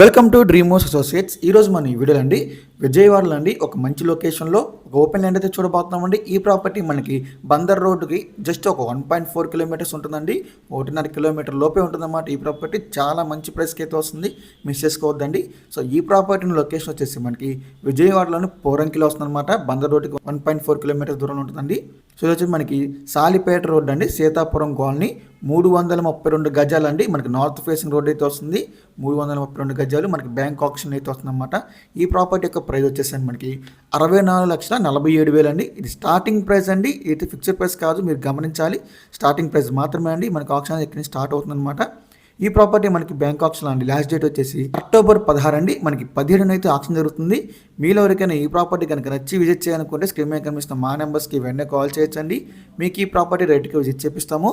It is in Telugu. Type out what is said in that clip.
వెల్కమ్ టు డ్రీమోస్ అసోసియేట్స్ ఈరోజు మన ఈ వీడియోలో అండి విజయవాడలో అండి ఒక మంచి లొకేషన్లో ఒక ఓపెన్ ల్యాండ్ అయితే చూడబోతున్నామండి. ఈ ప్రాపర్టీ మనకి బందర్ రోడ్డుకి జస్ట్ ఒక వన్ పాయింట్ ఫోర్ కిలోమీటర్స్ ఉంటుందండి. ఒకటిన్నర కిలోమీటర్ లోపే ఉంటుందన్నమాట ఈ ప్రాపర్టీ చాలా మంచి ప్రైస్కి అయితే వస్తుంది. మిస్ చేసుకోవద్దండి. సో ఈ ప్రాపర్టీని లొకేషన్ వచ్చేసి మనకి విజయవాడలోని పోరంకిలో వస్తుందన్నమాట. బందర్ రోడ్డుకి వన్ పాయింట్ ఫోర్ కిలోమీటర్స్ దూరంలో ఉంటుందండి. సో ఇది వచ్చి మనకి సాలిపేట రోడ్ అండి. సీతాపురం కాలనీ మూడు వందల ముప్పై రెండు గజాలు అండి మనకి నార్త్ ఫేసింగ్ రోడ్ అయితే వస్తుంది. మూడు వందల ముప్పై రెండు గజాలు మనకి బ్యాంక్ ఆప్షన్ అయితే వస్తుంది అనమాట ఈ ప్రాపర్టీ యొక్క ప్రైస్ వచ్చేసండి మనకి అరవై నాలుగు లక్షల నలభై ఏడు వేలు అండి ఇది స్టార్టింగ్ ప్రైస్ అండి. ఇది ఫిక్స్డ్ ప్రైస్ కాదు మీరు గమనించాలి. స్టార్టింగ్ ప్రైస్ మాత్రమే అండి. మనకి ఆప్షన్ ఎక్కడి నుంచి స్టార్ట్ అవుతుంది అనమాట ఈ ప్రాపర్టీ మనకి బ్యాంక్ ఆప్షన్ అండి. లాస్ట్ డేట్ వచ్చేసి అక్టోబర్ పదహారు అండి. మనకి పదిహేడున అయితే ఆప్షన్ జరుగుతుంది. మీలో ఎవరికైనా ఈ ప్రాపర్టీ కనుక నచ్చి విజిట్ చేయాలనుకుంటే స్క్రీన్ మీద కనిపిస్తున్న మా నెంబర్స్కి వెంటనే కాల్ చేయొచ్చండి. మీకు ఈ ప్రాపర్టీ రేట్కి విజిట్ చేపిస్తాము.